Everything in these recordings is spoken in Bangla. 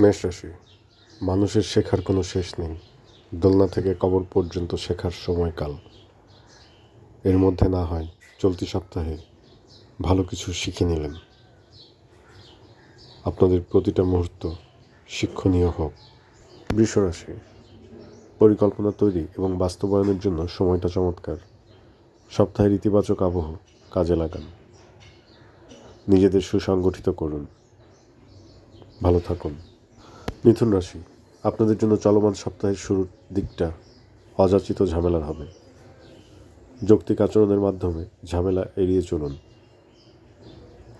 মেষ রাশি। মানুষের শেখার কোনো শেষ নেই। দোলনা থেকে কবর পর্যন্ত শেখার সময়কাল। এর মধ্যে না হয় চলতি সপ্তাহে ভালো কিছু শিখে নিলেন। আপনাদের প্রতিটা মুহূর্ত শিক্ষণীয় হোক। বৃষ রাশি। পরিকল্পনা তৈরি এবং বাস্তবায়নের জন্য সময়টা চমৎকার। সপ্তাহের ইতিবাচক আবহ কাজে লাগান। নিজেদের সুসংগঠিত করুন। ভালো থাকুন। মিথুন রাশি, আপনাদের জন্য চলমান সপ্তাহের শুরুর দিকটা অযাচিত ঝামেলার হবে। যৌক্তিক আচরণের মাধ্যমে ঝামেলা এড়িয়ে চলুন।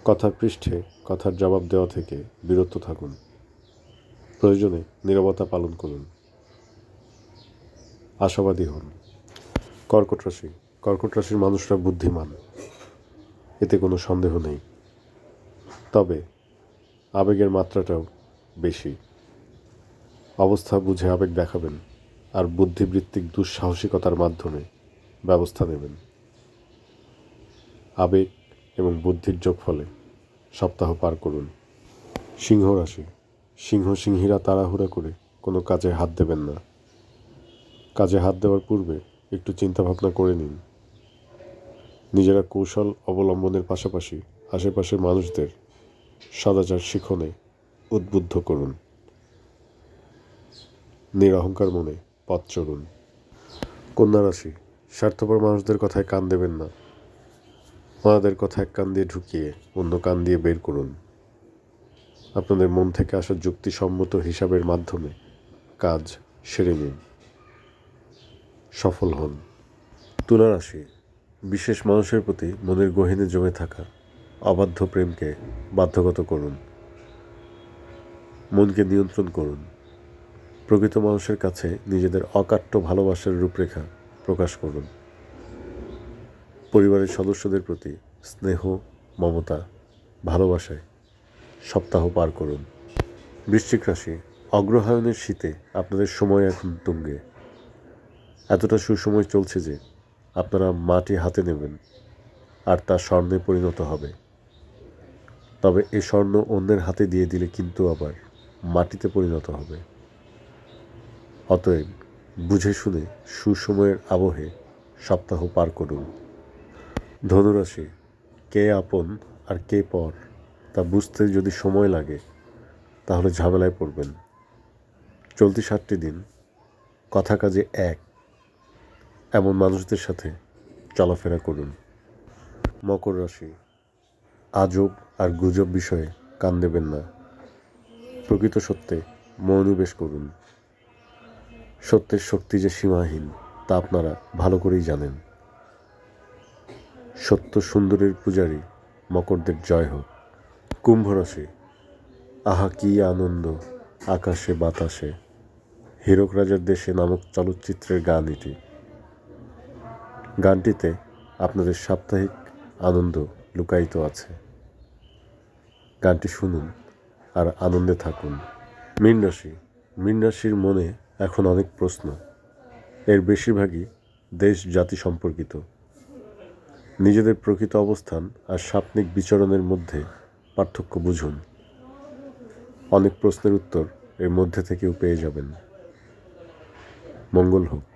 কথার পৃষ্ঠে, কথার জবাব দেওয়া থেকে বিরত থাকুন। প্রয়োজনে নীরবতা পালন করুন। আশাবাদী হন। কর্কট রাশি, কর্কট রাশির মানুষরা বুদ্ধিমান। এতে কোনো সন্দেহ নেই। তবে আবেগের মাত্রাটাও বেশি। অবস্থা বুঝে আবেগ দেখাবেন আর বুদ্ধিবৃত্তিক দুঃসাহসিকতার মাধ্যমে ব্যবস্থা নেবেন। আবেগ এবং বুদ্ধির যোগ ফলে সপ্তাহ পার করুন। সিংহ রাশি। সিংহ সিংহীরা তাড়াহুড়া করে কোনো কাজে হাত দেবেন না। কাজে হাত দেওয়ার পূর্বে একটু চিন্তাভাবনা করে নিন। নিজেরা কৌশল অবলম্বনের পাশাপাশি আশেপাশের মানুষদের সদাচার শিখনে উদ্বুদ্ধ করুন। নিরহংকার মনে পথ চলুন। কন্যা রাশি, স্বার্থপর মানুষদের কথায় কান দেবেন না। ওনাদের কথা এক কান দিয়ে ঢুকিয়ে অন্য কান দিয়ে বের করুন। আপনাদের মন থেকে আসা যুক্তিসম্মত হিসাবের মাধ্যমে কাজ সেরে নিন। সফল হন। তুলা রাশি, বিশেষ মানুষের প্রতি মনের গহীনে জমে থাকা অবাধ্য প্রেমকে বাধ্যগত করুন। মনকে নিয়ন্ত্রণ করুন। প্রকৃত মানুষের কাছে নিজেদের অকাট্য ভালোবাসার রূপরেখা প্রকাশ করুন। পরিবারের সদস্যদের প্রতি স্নেহ, মমতা, ভালোবাসায় সপ্তাহ পার করুন। বৃশ্চিক রাশি, অগ্রহায়ণের শীতে আপনাদের সময় এখন তুঙ্গে। এতটা সুসময় চলছে যে আপনারা মাটি হাতে নেবেন আর তা স্বর্ণে পরিণত হবে। তবে এ স্বর্ণ অন্যের হাতে দিয়ে দিলে কিন্তু আবার মাটিতে পরিণত হবে। অতএব বুঝে শুনে সুসময়ের আবহে সপ্তাহ পার করুন। ধনুরাশি, কে আপন আর কে পর, তা বুঝতে যদি সময় লাগে, তাহলে ঝামেলায় পড়বেন। চলতি সাতটি দিন, কথা কাজে এক, এমন মানুষদের সাথে চলাফেরা করুন। মকর রাশি, আজব আর গুজব বিষয়ে কান দেবেন না। প্রকৃত সত্যে মনোনিবেশ করুন। সত্যের শক্তি যে সীমাহীন, তা আপনারা ভালো করেই জানেন। সত্য সুন্দরের পূজারী মকরদের জয় হোক। কুম্ভ রাশি, আহা কি আনন্দ, আকাশে বাতাসে। হীরক রাজার দেশে নামক চলচ্চিত্রের গান এটি। গানটিতে আপনাদের সাপ্তাহিক আনন্দ লুকায়িত আছে। গানটি শুনুন আর আনন্দে থাকুন। মীন রাশি, মীন রাশির মনে এখন অনেক প্রশ্ন। এর বেশিরভাগই দেশ জাতি সম্পর্কিত। নিজেদের প্রকৃত অবস্থান আর স্বাপ্নিক বিচরণের মধ্যে পার্থক্য বুঝুন। অনেক প্রশ্নের উত্তর এর মধ্যে থেকেও পেয়ে যাবেন। মঙ্গল হোক।